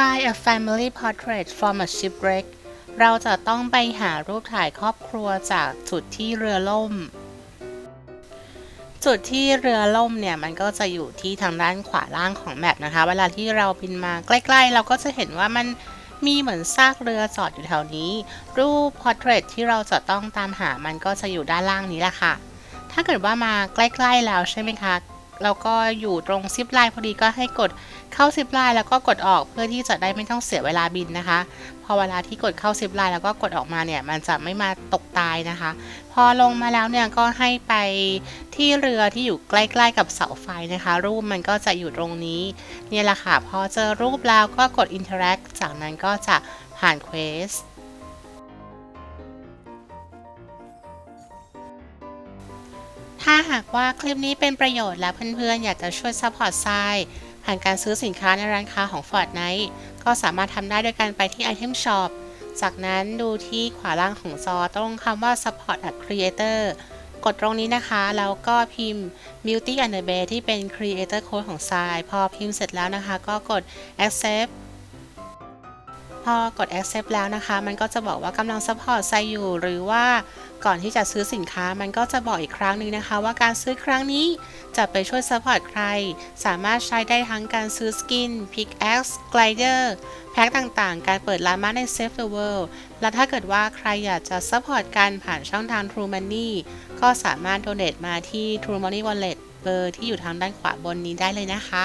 Find a family portrait from a shipwreck เราจะต้องไปหารูปถ่ายครอบครัวจากจุดที่เรือล่ม จุดที่เรือล่มเนี่ยมันก็จะอยู่ที่ทางด้านขวาล่างของแมปนะคะ เวลาที่เราบินมาใกล้ ๆ เราก็จะเห็นว่ามันมีเหมือนซากเรือจอดอยู่แถวนี้ รูป portrait ที่เราจะต้องตามหามันก็จะอยู่ด้านล่างนี้แหละค่ะ ถ้าเกิดว่ามาใกล้ ๆ แล้วใช่ไหมคะ แล้วก็อยู่ตรงซิปไลน์พอดีก็ให้กดเข้าซิปไลน์แล้วก็กดออกเพื่อที่จะได้ไม่ต้องเสียเวลาบินนะคะ พอเวลาที่กดเข้าซิปไลน์แล้วก็กดออกมาเนี่ยมันจะไม่มาตกตายนะคะ พอลงมาแล้วเนี่ยก็ให้ไปที่เรือที่อยู่ใกล้ๆกับเสาไฟนะคะ รูปมันก็จะอยู่ตรงนี้เนี่ยแหละค่ะพอเจอรูปแล้วก็กด interact จากนั้นก็จะผ่านเถ้าหากว่าคลิปนี้เป็นประโยชน์และเพื่อนๆ อยากจะช่วยซัพพอร์ตทรายผ่านการซื้อสินค้าในร้านค้าของ Fortnite ก็สามารถทำได้โดยการไปที่ Item Shop จากนั้นดูที่ขวาล่างของจอตรงคำว่า Support a Creator กดตรงนี้นะคะ แล้วก็พิมพ์ Beauty and the Bay ที่เป็น Creator Code ของทราย พอพิมพ์เสร็จแล้วนะคะ ก็กด Accept พอกด accept แล้วนะคะ มันก็จะบอกว่ากำลัง support ไซอยู่ หรือว่าก่อนที่จะซื้อสินค้า มันก็จะบอกอีกครั้งหนึ่งนะคะ ว่าการซื้อครั้งนี้จะไปช่วย support ใคร สามารถใช้ได้ทั้งการซื้อสกิน pickaxe glider แพ็คต่างๆ การเปิดร้านมาใน Save the World และถ้าเกิดว่าใครอยากจะ support กันผ่านช่องทาง True Money ก็สามารถ donate มาที่ True Money Wallet เบอร์ที่อยู่ทางด้านขวาบนนี้ได้เลยนะคะ